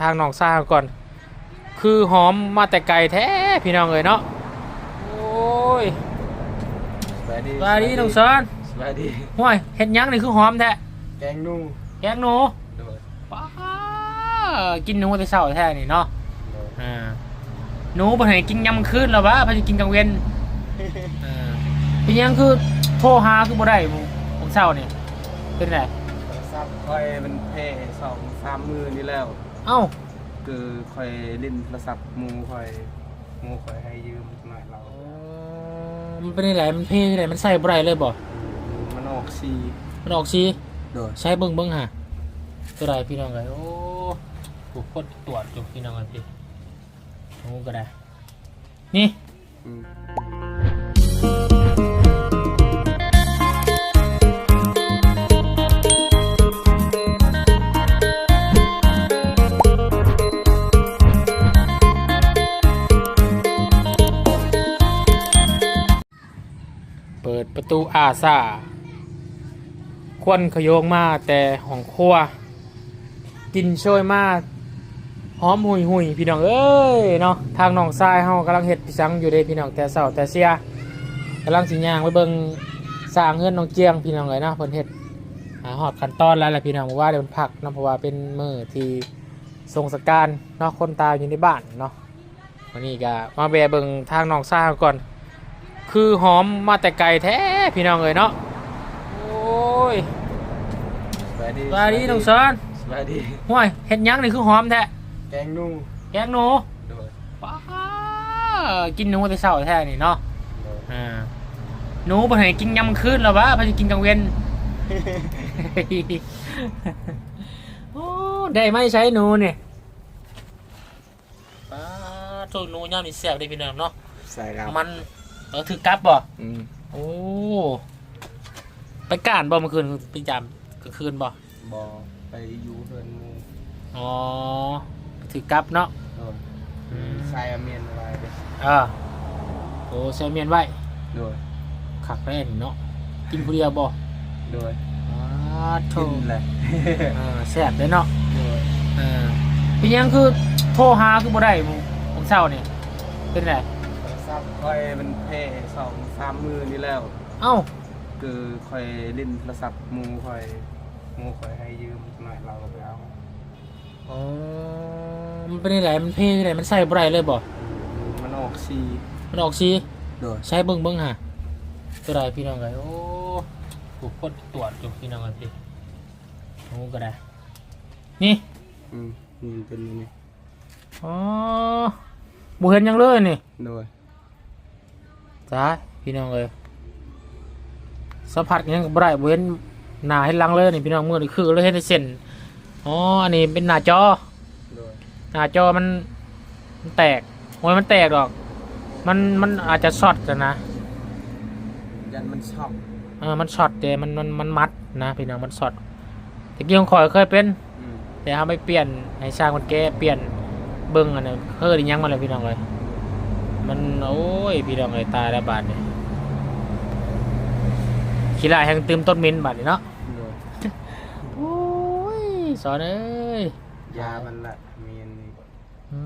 ทางน้องซ่าก่อน คือหอมมาแต่ไกลแท้พี่น้องเอ้ยเนาะ โอ้ยสบายดีสวัสดีน้องซอนสบายดีห่วยเห็ดหยังนี่คือหอมแท้ แกงนุ่งแกงหนูโดยป้ากินหนูแต่เช้าแท้นี่เนาะโดยอ่า หนูบ่ให้กินยามมื้อคืนหรอวะเพอจะกินกลางเว้นอ่าเป็นหยังคือโทรหาคือบ่ได้มื้อมื้อเช้านี่เป็นไงโทรศัพท์คอยมันเพ่สองสามมือนี่แล้ว เอ้า คือคอยเล่นโทรศัพท์หมูคอยหมูคอยให้ยืมหน่อยเรา มันเป็นไงมันเพ่ไงมันใส่บ่ได้เลยบ่ มันออกซีมันออกสีโดยใช้เบิ่งเบิ่งหาตัวใดพี่น้องเอ้ยโอ้ถูกคนตรวจอยู่พี่น้องกันพี่โอ้ก็ได้ นี่ อืม ปิดประตูอาซาควันขโยงมาแต่ห้องครัว กินโชยมาหอมหุยหุยพี่น้องเอ้ยเนาะทางน้องทรายเฮากำลังเฮ็ดพิสังอยู่เด้พี่น้องแต่เช้าแต่เสียกำลังสิยางไปเบิ่งสร้างเฮือนน้องเจียงพี่น้องเอ้ยนะเพิ่นเฮ็ดหาฮอดขั้นตอนแล้วแหละพี่น้องบอกว่าเดี๋ยวมันพักนะเพราะว่าเป็นมือที่ทรงสการเนาะคนตายอยู่ในบ้านเนาะวันนี้ก็มาแวะเบิ่งทางน้องทรายก่อน คือหอมมาแต่ไกลแท้พี่น้องเอ้ยเนาะโอ้ยสบายดีสวัสดีน้องซอนสบายดีห่วยเห็ดหยังนี่คือหอมแท้แกงนุ่งแกงหนูโดยป้ากินหนูแต่เช้าแท้นี่เนาะโดยอ่าหนูบ่ให้กินยามมื้อคืนหรอวะเพอจะกินกลางเว้นโอ้ได้ไหมใช้หนูนี่ป้าตัวหนูย่ามนี่แซ่บเด้พี่น้องเนาะใส่แล้วมัน เออถือกลับบ่อืมโอ้ไปก้านบ่เมื่อคืนไปจามกลางคืนบ่บอไปอยู่เพื่อนหมูอ๋อถือกลับเนาะโดยใส่อาเมียนอะไรเด้อ่าโอ้ใช้เมียนไว้โดยขักแร่นเนาะกินผู้เดียวบ่โดยอ้าโถกินเลยอ่าแซ่บเลยเนาะ โดยอ่าเป็นหยังคือโทรหาคือบ่ได้มื้อมื้อเช้านี่เป็นไร โทรศัพท์คอยมันเพ่สองสามมือนี่แล้ว เอ้าคือคอยเล่นโทรศัพท์หมูคอยหมูคอยให้ยืมหน่อยเราก็ไปเอาอ๋อมันเป็นไรมันเพ่ไรมันใส่บ่ได้เลยบ่มันออกซีมันออกสีโดยใช้เบิ่งเบิ่งหาตัวใดพี่น้องไงโอ้ถูกคนตรวจอยู่พี่น้องกันพี่โอ้ก็ได้ นี่อืมนี่เป็นนี่อ๋อบุเห็นหยังเลยนี่โดย จ้าพี่น้องเลยสัมผัสหยังก็บ่ได้บุเห็นหน้าเห็นหลังเลยนี่พี่น้องมือนี่คือเลยเห็นแต่เส้นอ๋ออันนี้เป็นหน้าจอโดยหน้าจอมันมันแตกโอ้ยมันแตกหรอก มันมันอาจจะช็อตกันนะยันมันชอบเออมันช็อตแต่มันมันมันมัดนะพี่น้องมันช็อตตะกี้ของข่อยเคยเป็นอืมแต่เขาไม่เปลี่ยนให้ช่างมันแก้เปลี่ยนเบิ้งอันนั้นเฮ้ยยังมาเลยพี่น้องเลย มันโอ้ยพี่น้องเลยตายแล้วบาดเนี่ยขี้ลายแห่งตืมต้นมินบาดนี่เนาะโดยโอ้ยสอนเอ้ยยามันละมีอันนี้อื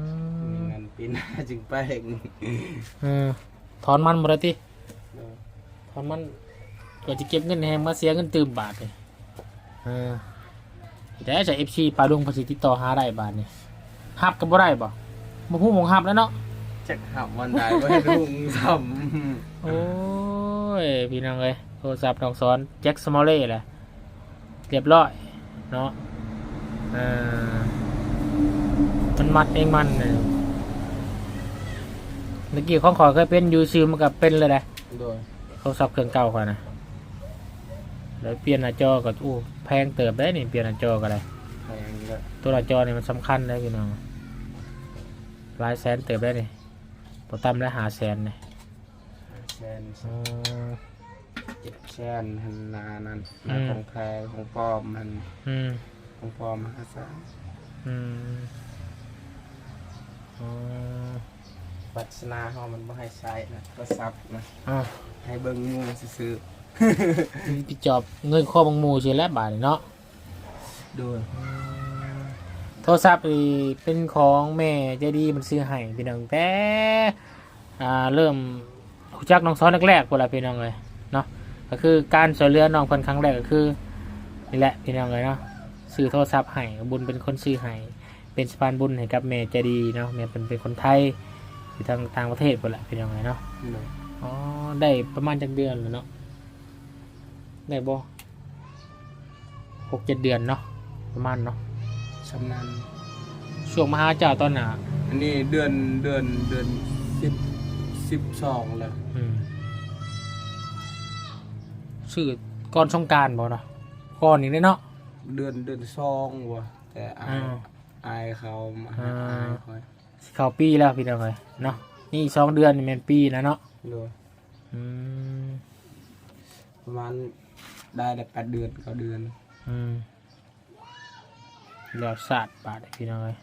มีมเงินปีหน้าจึงไปเองเออถอนมันหมดเลยติโดยถอนมันก็จะเก็บเงินแหงมาเสียเงินตืมบาทเลยเออแต่จะเอฟซีปลาดุงภาษีติดต่อหาได้บาทนี่ฮับก็บ่ได้บ่มาพูดมองฮับแล้วเนาะ จักหับวันใดไว้ให้ดุงซ้โอ้ย พี่น้องเลยโทรศัพท์น้องสอนแจ็คสมอลเล่แหละเรียบร้อย เนาะเออมันมัดเองมันเลยเมื่อกี้ของขอยเคยเป็นอยูซิมกับเป็นเลยนะำโดยโทรศัพท์เครื่องเก่าก่อนนะแล้วเปลี่ยนหน้าจอก็อู้แพงเติบได้นี่เปลี่ยนหน้าจอก็ได้แพงเลยตัวหน้าจอนี่มันสำคัญเลยพี่น้องหลายแสนเติบได้นี่ พอตั้มได้หาแสนนี่แชนอืมเจ็ดแชนหันนานั้นอืม ของแพงของปลอมมันอืมของปลอมมหาศาลอืมอ๋อปัสนาเขามันไม่ให้ใช้นะก็ซับนะอะให้เบิ้งหมูซื้อพี่จอบเงินข้อบังหมูเชียแล้วบาทนี่เนาะๆโดย โทรศัพท์นี่เป็นของแม่ใจดีมันซื้อให้พี่น้องแต่อ่าเริ่มรู้จักน้องซ้อนแรกๆพวกเราพี่น้องเลยเนาะก็คือการช่วยเหลือน้องคนครั้งแรกก็คือนี่แหละพี่น้องเลยเนาะซื้อโทรศัพท์ให้บุญเป็นคนซื้อให้เป็นสะพานบุญให้กับแม่ใจดีเนาะแม่เป็นเป็นคนไทยอยู่ทางต่างประเทศพวกแหละพี่น้องเลยเนาะโดยอ๋อได้ประมาณจักเดือนแล้วเนาะได้บ่หกเจ็ดเดือนเนาะประมาณเนาะ ชำนาญช่วงมหาเจ้าตอนหนาอันนี้เดือนเดือนเดือนสิบสิบสองแล้วอืมชื่อก่อนสงกรารบ่เนาะก่อนนี้เลยเนาะ เดือนเดือนสองวะแต่อายอ่าอายเขามาอ่าอายคอยสิเข้าปีแล้วพี่น้องเอ้ยเนาะนี่อีกสองเดือนนี่แม่นปีนะเนาะโดยอืมประมาณได้ได้แปดเดือนเก้าเดือน อืม แล้วสาดบาดให้พี่น้องเอ้ย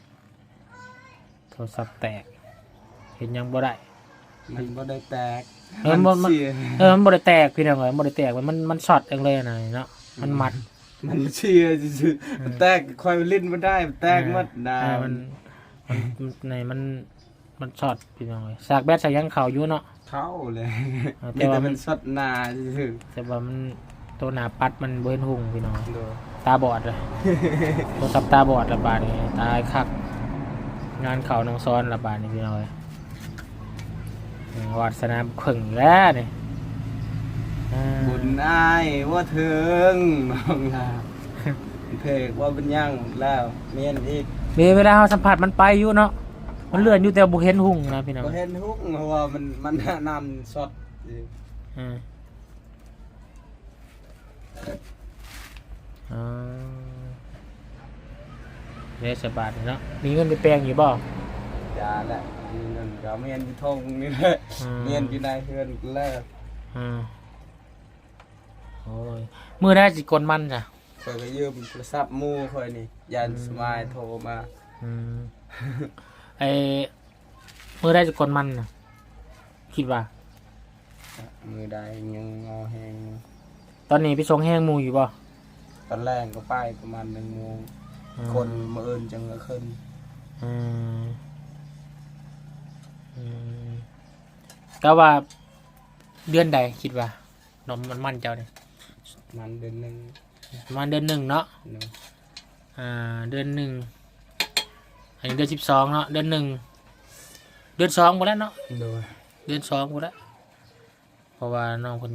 โทรศัพท์แตก เห็นยังบ่ได้มันบ่ได้แตกเออมันมันเสียเออมันบ่ได้แตกพี่น้องเอ้ยมันบ่ได้แตกมันมันมันช็อตเองเลยนะเนาะมันมัด มันเชียร์ซื่อๆมันแตกคอยลิ้นมันได้มันแตกหมัดดาเออมันมันมันในมันมันช็อตพี่น้องเอ้ยสากแบตสากยังเขาอยู่เนาะเข้าเลยเออแต่มีว่าแต่มัมันนสดหนาซื่อแต่ว่ามันตัวหนาปัดมันบ่เห็นหุ่งพี่น้องๆโดย ตาบอดเลยโทรศัพท์ตาบอดระบาดนี่ตายคัก งานเขาน้องซ้อนระบาดนี่พี่น้องเอ้ยอืมวาสนาขึงแล้วนี่อ่าบุญอ้ายว่าถึงน้องลาเพกว่าเป็นยังแล้วเมียนอีกมีเวลาเราสัมผัสมันไปอยู่เนาะมันเลื่อนอยู่แต่บ่เห็นหุ่งนะพี่น้องก็เห็นทุกเพราะว่ามันมันนำสดอืม อ่าเรียกสบายเนาะมีเงินไปแปลงอยู่บ่ยาแหละมีเงินก็เมียนอยู่ทงนี่แหละอืม เมียนอยู่ในเฮือนแล้วอืมโอ้ยมือได้จิกลมันจ้ะคอยก็ยืมโทรศัพท์หมู่คอยนี่ยันสมายโทรมาอืมไอมือได้จิกลมันน่ะคิดว่า มือใดยังงอแหงตอนนี้ไปส่งแห้งหมูอยู่บ่ ตอนแรกก็ไปประมาณหนึ่งโมงอืมคนมาเอินจังก็ขึ้นอืมอืมก็ว่าเดือนใดคิดว่านมมันมันเจ้าเนี่ยมันเดือนหนึ่งประมาณเดือนหนึ่งเนาะ เนาะอ่า เดือนหนึ่งอันนี้เดือนสิบสองเนาะ เดือนหนึ่ง เดือนสองหมดแล้วเนาะ โดยเดือนสองหมดแล้ว เพราะว่าน้องคน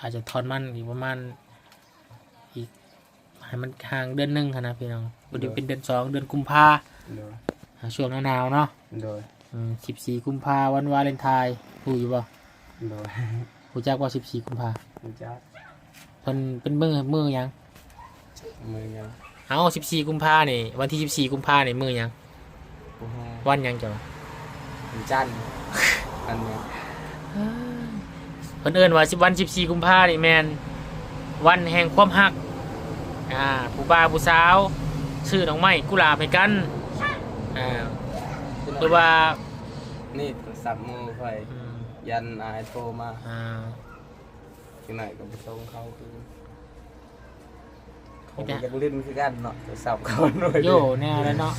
อาจจะทอนมันอีกประมาณอีก ให้มันห่างเดือนหนึ่งค่ะนะพี่น้องวันนี้เป็นเดือนสองเดือนกุมภาโดยอ่าช่วงหน้าหนาวเนาะโดยสิบสี่กุมภาวันวาเลนไทน์รู้อยู่บ่โดยรู้จักว่าสิบสี่กุมภารู้จักเพิ่นเป็นมือมือหยังมือยังเอาสิบสี่กุมภานี่วันที่สิบสี่กุมภานี่มือหยังโอ้โหวันหยังจ้ะวันจันทร์อันเนี้ยเพิ่นเอิ้นว่าสิบวันสิบสี่กุมภานี่แมนวันแห่งความหัก อ่าผู้บ่าวผู้สาวชื่อน้องไม้กุหลาบให้กันอ่าหรือว่านี่โทรศัพท์มือคอยอืมยันอายโทรมาอ่า ที่ไหนก็ไปส่งเขาคือผมไม่ได้อยากเล่นคือกันเนาะโทรศัพท์เขาหน่อยโยแน่แล้วเนาะ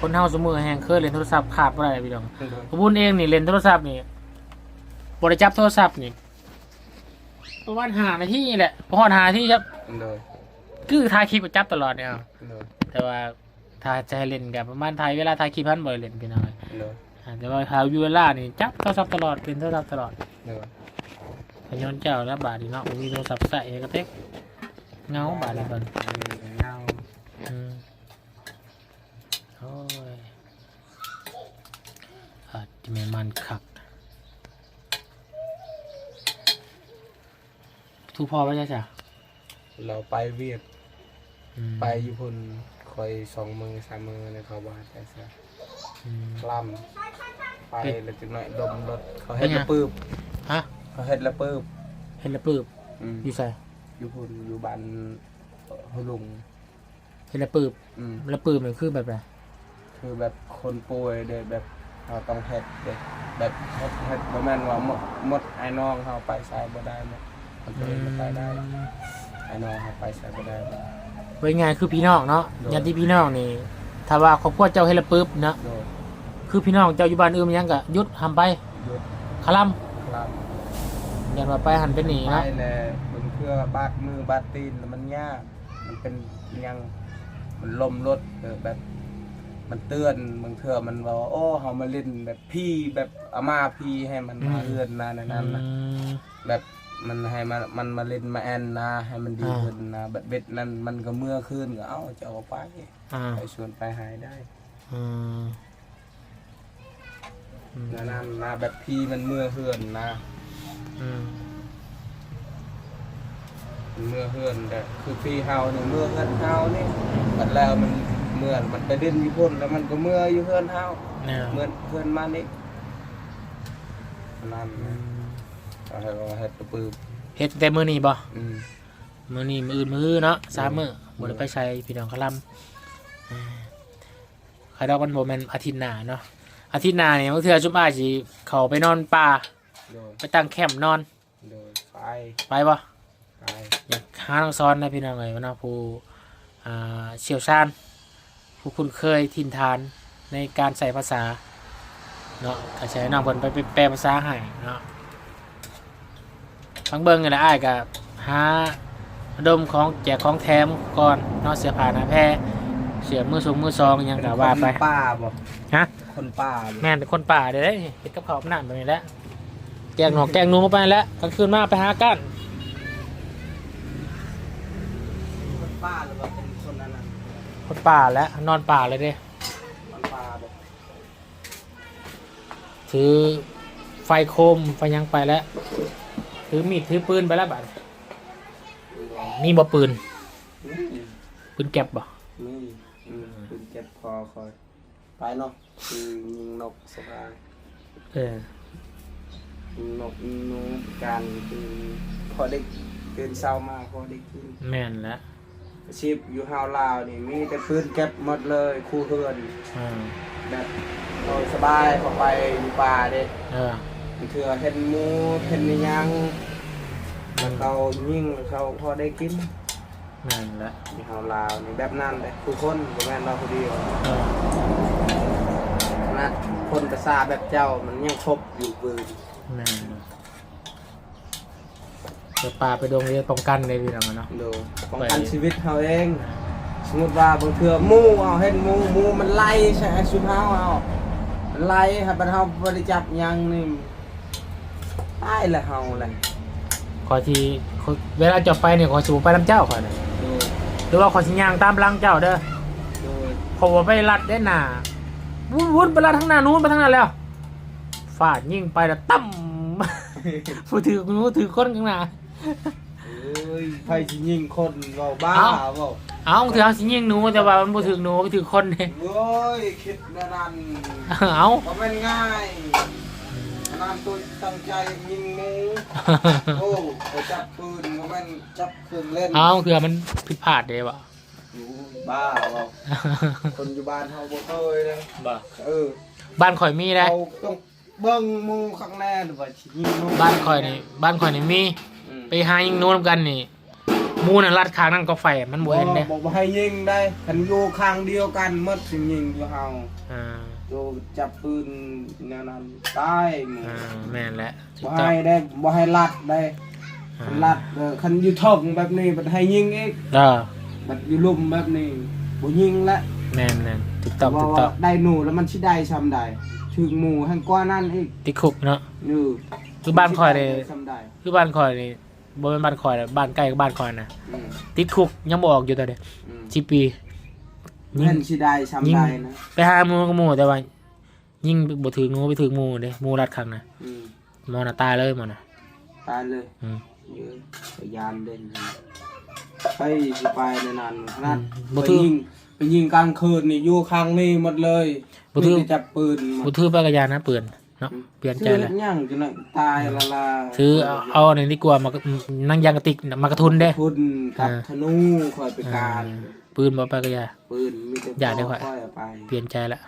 คนเฮาสมือแห่งเคยเล่นโทรศัพท์ขาดบ่ได้พี่น้องโดยผมพูดเองนี่เล่นโทรศัพท์นี่บริจับโทรศัพท์นี่ประมาณหานาทีนี่แหละพอหอดหาที่ครับโดย คือถ่ายคลิปก็จับตลอดเนี่ยเอาโดยแต่ว่าถ้าจะให้เล่นกับประมาณถ่ายเวลาถ่ายคลิปพันบ่อยเล่นพี่น้องโดยอ่าแต่ว่าถ่ายอยู่เวลานี่จับโทรศัพท์ตลอดเล่นโทรศัพท์ตลอดโดยพย้อนเจ้าแล้วบาดนี่เนาะบ่มีโทรศัพท์ใส่ก็เต็กเงาบาดนี่เพิ่นเงาอืมโอ้ยอาจจะไม่มันคักทุกพอไว้จ้ะจ้ะเราไปเวียดอืม ไปอยู่พุ่นคอยสองมือสามมือในเขาบ้านแต่ซะอืมคล่ำไปแล้วจังหน่อยดมรถเขาเฮ็ดเป็นไงละปืบฮะเขาเฮ็ดละปืบเห็นระปืบอืมอยู่ใส่อยู่พุ่นอยู่บ้านฮลุงเห็นระปืบอืมระปืบมันคือแบบไหนคือแบบคนป่วยเด้แบบเราต้องเฮ็ดเด้แบบเฮ็ดเฮ็ดบ่แม่นว่าหมดหมดไอ้น้องเขาไปใส่บ่ได้หมดมันตัวเองก็ไปได้ไอ้น้องเขาไปใส่บ่ได้หมด ไว้ไงายคือพี่น้องเนาะโดยญาติพี่น้องนี่ถ้าว่าครอบครัวเจ้าเฮ็ดและปึ๊บเนาะโดยคือพี่น้องเจ้าอยู่บ้านอื่นมันยังก็หยุดทำไปหยุดคลัมครับยันว่าไปหันไปหนีไปเนาะแหละบนเครือบาดมือบาดตีนแล้วมันยากมันเป็นยังมันลมรถเออแบบ มันเตือนบางเทื่อมันบอกว่าโอ้เฮามาเล่นแบบพี่แบบอามาพี่ให้มันมาเอื้อนนะในนั้นนะ อืมแบบ มันให้มามันมาเล่นมาแอนนะให้มันดีอ่าขึ้นนะแบบเบ็ดนั้นมันก็เมื่อคืนก็เอ้าจะเอาไปอ่าไปชวนไปหายได้อืมอืมนะนั่นนะแบบพี่มันเมื่อเฮือนนะอืมมันเมื่อเฮือนแต่คือพี่เฮานี่เมื่อเฮือนเฮานี่มันแล้วมันเมื่อนมันไปเล่นอยู่พุ่นแล้วมันก็เมื่ออยู่เฮือนเฮาเนี่ยเหมือนเฮือนมานี่นั่นนะ เอาให้ว่าเฮ็ดกระปืบเฮ็ดแต่มื้อนี้บ่อืมมื้อนี้มื้ออื่นมื้อเนาะสามมื้อบ่ได้ไปใช้พี่น้องคลัมอ่าใครดอกมันบ่แม่นอาทิตย์หน้าเนาะอาทิตย์หน้านี่บางเทื่อชุมอ้ายสิเข้าไปนอนป่าโดยไปตั้งแคมป์นอน โดยไปไปบ่ไปอยากหาน้องซ้อนนะพี่น้องเอ้ยว่าเนาะผู้อ่าเชี่ยวชาญผู้คุ้นเคยถิ่นฐานในการใส่ภาษาเนาะก็ใช้น้องเพิ่นไปไปแปลภาษาให้เนาะ ฟังเบิ่งกันแหละอ้ายก็หาดมของแจกของแถมก่อนเนาะเสื้อผ้าหน้าแพรเสื้อมือสูงมือซองหยังก็ว่าไป คนป้าบ่ฮะ คนป้าบ่แม่นเป็นคนป่าเด้อเด้เฮ็ดกับข้าวมันนั่นแบบนี้แหละแกงหนอกแกงหนูไปแล้วกลางคืนมาไปหากันคนป้าหรือว่าเป็นคนนั้นน่ะคนป่าแล้วนอนป่าเลยเด้ คนป้าบ่ถือไฟโคมไฟยังไปแล้ว ถือมีดถือปืนไปแล้วบัดนี่บ่ปืนอืมปืนแก็บบ่นี่อืมคุณเจ็บคอคอยไปเนาะคือยิงนกสบายเออ ยิงนกยิงหนูการคือพอได้ตื่นเช้ามาพอได้กินแม่นแล้วอาชีพอยู่ฮาวลาวนี่มีแต่ปืนเก็บหมดเลยคู่เฮือนอ่าแบบเราสบายเข้าไปอยู่ป่าเด้เออ เถื่อเห็นหมูเห็นอิหยังแล้วเขายิ่งเขาพอได้กินแม่นแล้วอยู่ฮาวลาวนี่แบบนั้นเลยคือคนบ่แม่นเราคนเดียวเออขนาดคนภาษาแบบเจ้ามันยังครบอยู่ปืนแม่นแล้วเดี๋ยวป่าไปดงเรียนป้องกันเลยพี่น้องอะเนาะดูป้องกันชีวิตเขาเองสมมติว่าบางเทื่อหมูเอาเห็นหมูหมูมันไล่ใช่สุดเฮาเอามันไล่ให้บรรเทาบริจับหยังนี่ ตายละเฮาเลยขอที่ขอเวลาจะไปเนี่ยขอสิบ่ไปนํเจ้าขอยน่ะดูหรือว่าขอสิย่างตามหลังเจ้าเด้อดูขอบ่ไปลัดได้หน้าวุ่นวุ่นไปลัดทางหน้านู้นไปทางนั้นแล้วฟาดยิงไปแล้วตั้ม ผู้ถือนู้ถือคนข้างหน้า เอ้ยไฟสิยิงคนเว้าบ้าเอ้า เว้าเอาถือเอาสิยิงหนูแต่ว่ามันบ่ถือหนูไปถือคนเด้ โอ้ยคิดนานันเอาก็เป็นง่าย นานตัวตั้งใจยิงมูโอ้ไปจับปืนก็ม่นจับเครื่องเล่น เอาคือมันผิดพลาดเด้วะอยู่บ้าเว้าคนอยู่บ้านเฮาบ่เคยเลยบ่เออบ้านข่อยมีได้เราต้องเบิ่งหมู่ข้างแน่หรือว่าสิยิงมูบ้านข่อยนี่บ้านข่อยนี่มี อืมไปหายิงนูนํกันนี่หมูน่ะลัดข้างนั่นก็ไฟมันบ่เห็นเด้บอกว่าให้ยิงได้คันอยู่ข้างเดียวกันหมดสิยิงอยู่เฮา อ่า อยู่จับปืนแนวนั้นตายหมู่อ่าแม่นแหละถูบ่กต้องให้ได้บ่ให้ลัดได้อ่าคันลัดเออคันอยู่ทงแบบนี้บัดให้ยิงอีกเด้อบัดอยู่ลุ่มแบบนี้บ่ยิงละแม่นแม่นถูกต้องว่าถูกต้ว่าองได้หนูแล้วมันสิได้ซำใดถึงหมู่ให้กว่านั้นอีกติดคุกเนาะ อยู่คือบ้านข่อยนี่ซำใดคือบ้านข่อยนี่บ่แม่นบ้านข่อยน่ะบ้านใกล้กับบ้านข่อยน่ะอืมติดคุกยังบ่ออกอยู่ตอนนี้อืม10ปี ยิเงิงนสิได้ซำใดนะไปหาหมูกับหมูแต่ว่า ยิงบ่ถึงหนูไปถึงหมูเด้หมูรัดข้างน่ะอืมหมอน่ะตายเลยหมอน่ะ ตายเลยอืม เยอะไปยานเล่นนะไปสิไปในนั้นขนาดบ่ไปถือยิงไปยิงกลางคืนนี่อยู่ข้างนี้หมดเลยบ่ถือ มีแต่จับปืนหมบ่ดถือไปกระยานนะปืนเนาะเปลี่ยนใจซื้อแล้ว ย่างจังได๋ตายละละถือเอาเอาอันนี้ดีกว่ามานั่งยางกระติกมากระทุนเด้ ทุนกับอ่า ธนูคอยไปการ ปืนบ่ไปกระยาปืนมีแต่อย่าได้พ่ค่ออยค่อยเอาไปเปลี่ยนใจละ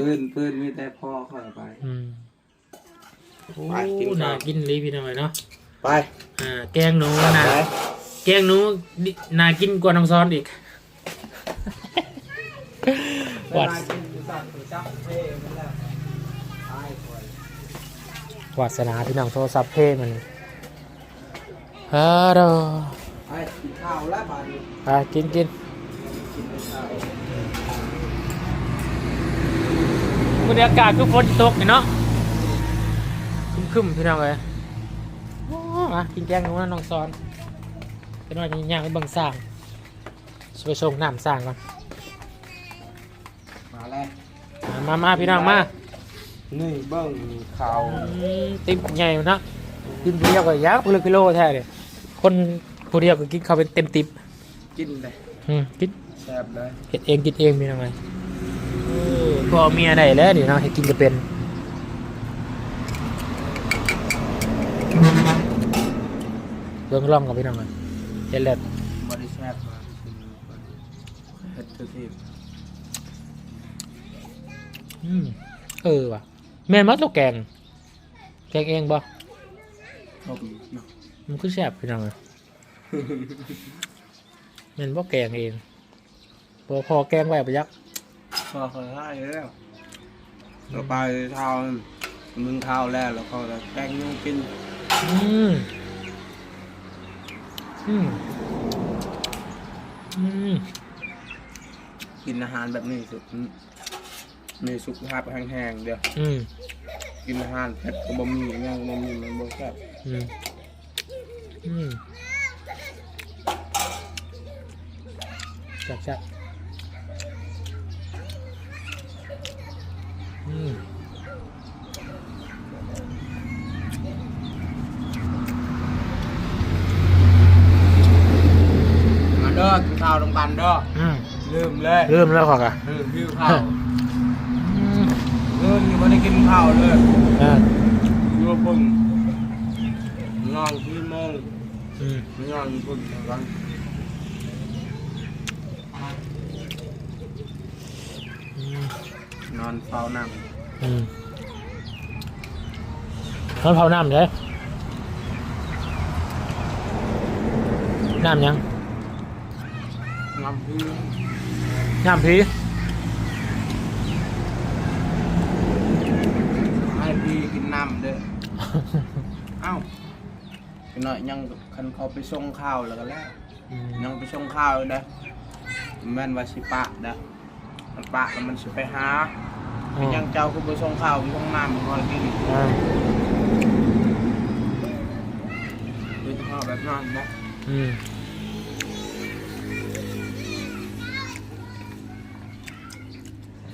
ปืนปืนมีแต่พ่อค่อยเอาไป อืมโอ้ไปกินข้าว น่ากินลีพี่ทำไมเนาะไปอ่าแกงหนูน่ะแกงหนูดิน่ากินกว่าน้องซ้อนอีกเวลากินสั่งจับเท่มันแล้วตายคนวาสนาพี่น้องโทรศัพท์เพ่มันฮัลโหลไอ้กินข้าวแล้วบาดนี้ ไปกินกินกินข้าวบรรยากาศคือฝนตกนี่เนาะครึมๆพี่น้องเลยโอ้มากินแกงหนูนะน้องซอนเป็นว่าย่างไปเบิ่งสร้างสิไปชงน้ำสร้างก่อนมาแล้วมามามาพี่น้องมานี่เบิ้งข้าวอืมติ๊บใหญ่อยู่นะกินผู้เดียวก็ยักษ์เลยกิโลแท้เลยคนผู้เดียวก็กินข้าวเป็นเต็มติ๊บ กินเลยอืมกินแซ่บเลยเห็ดเองกินเองมีทำไงก็เอาเมียได้แล้วเดี๋ยวเนาะเห็ดกินก็เป็นเรื่องร่องกับพี่น้องกันเห็ดแหลดบริแซ่บมากินเฮ็ดคือที่อืมเออว่ะแม่นมัดตัวแกง แกงเองบ่ชมเนาะมันคือแซ่บพี่น้องเลย แม่นบ่แกงเองพอพอแกงไว้ประยักษ์พอเขาได้แล้วเราไปเท้ามึงเท้าแล้วแล้วเขาจะแกงยุ่งกิน อืมอืมอืมกินอาหารแบบนี้สุดมีสุขภาพแห้งๆเดียวอืมกินอาหารเผ็ดก็บ่มีอย่างบ่มีมันบ่แซ่บอืมอืม จับจับอืมมาเด้อกินข้าวตรงกันเด้ออืมลืมเลยเริ่มแล้วขอกะลืมหิวข้าวอืมลืมยังไม่ได้กินข้าวเลยอ่าอยู่กับพึ่งนอนที่โมงอืมนอนพึ่งกัน อืม นอนเฝ้านั่งอืมน้ำเผาน้ำเลยน้ำยังนอนพี่น้ำพีให้พี่กินน้ำเด้อ เอ้าพี่น้อยยังคันเขาไปส่งข้าวแล้วก็แล้วอืมยังไปส่งข้าวอยู่เด้อแม่นว่าสิปะเด้อ มันปะแล้วมันสิไปหาอ๋อยังเจ้าก็ไปส่งข้าวไปส่งน้ำมันคอยกินอ่าโดยเฉพาะแบบนั้นนะอืม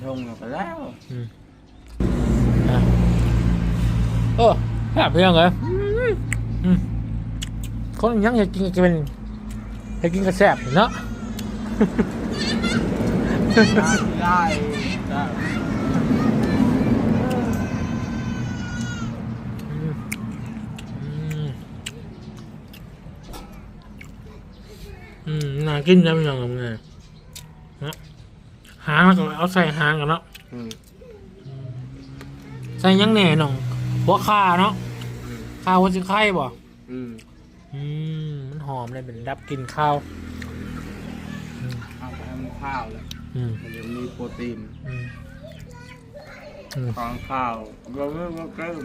ส่งไปแล้วอืมอะโอ้แซ่บเพียงเหรออืมคนยังอยากกินก็เป็นอยากกินก็แซ่บเนาะ ได้ได้อืมน่ากินจังยังไงนะหางแล้วก็เอาใส่หางกันเนาะใส่ยังแหน่หน่องหัวข่าเนาะข้าวหัวจิไข่บ่อืมอืมมันหอมเลยเป็นรับกินข้าวอืมเอาไปให้มันข้าวเลย อืมมันจะมีโปรตีนอืมอืมของข้าวเราไม่มาเกิน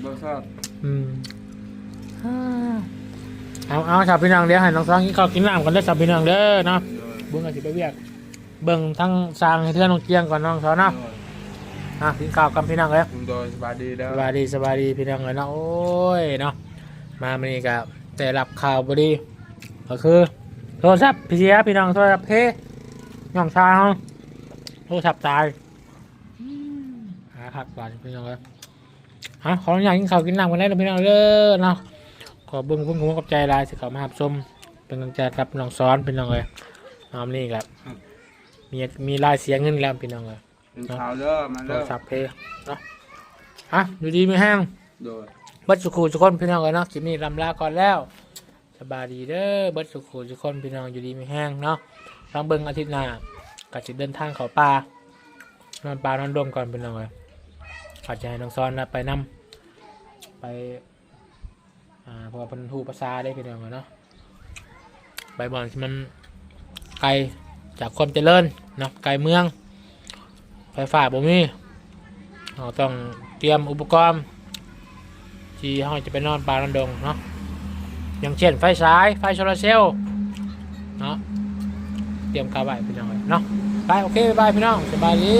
เบอร์ซับอืมเอาเอาชาวพี่น้องเดี๋ยวให้น้องซองกินข้าวกินน้ำกันได้อชาวพี่น้องเด้อเนาะเบิ่งกันสิไปเวียกเบิ่งทั้งสร้างให้เทื่อนน้องเกียงก่อนน้องเขาเนาะอะกินข้าวกับพี่น้องเลยคุณโดยสบายดีแล้สวบายดีสบายดีพี่น้องเลยเนาะโอ้ยเนาะมาวันนี้กับแต่รับข่าวพอดีก็คือ โทรศัพท์พี่เสียพี่น้องโทรศัพท์เพย่องชาเขาโทรศัพท์ตายอืมหาขัดบาดพี่น้องเลยฮะขออนุญาตกินข้าวกินน้ำกันได้เลยพี่น้องเด้อเนาะขอเบิ้งเบิ้งหัวกับใจลายสิเขามาหับชมเป็นกำลังใจกับพี่น้องซ้อนพี่น้องเลยน้ำนี่ครับมีมีลายเสียงเงินแล้วพี่น้องเลยเป็นข้าวเด้อมาโทเด้รอศัพท์เพเนาะฮะอยู่ดีไม่แห้งโดยเบิดสุขูทุกคนพี่น้องกันเนาะคลิปนี้ลำลาก่อนแล้ว สบายดีเด้อเบิดสุขูทุกคนพี่น้องอยู่ดีไม่แห้งเนาะลองเบิ่งอาทิตย์หน้าก็จะเดินทางเขาป่านอนป่านอนรวมก่อนพี่น้องเลยอาจจะให้น้องซ้อนนะไปนำไปอ่าพอเป็นทูภาษาได้พี่น้องเลยเนาะไปบอลที่มันไกลจากความเจริญเนาะไกลเมือง ไฟฟ้าบ่มีเราต้องเตรียมอุปกรณ์ที่เราจะไปนอนป่านอนดงเนาะ อย่างเช่นไฟฉายไฟโซลาร์เซลล์เนาะเตรียมกาไว้พี่น้องไว้เนาะไปโอเคบายพี่น้องสบายดี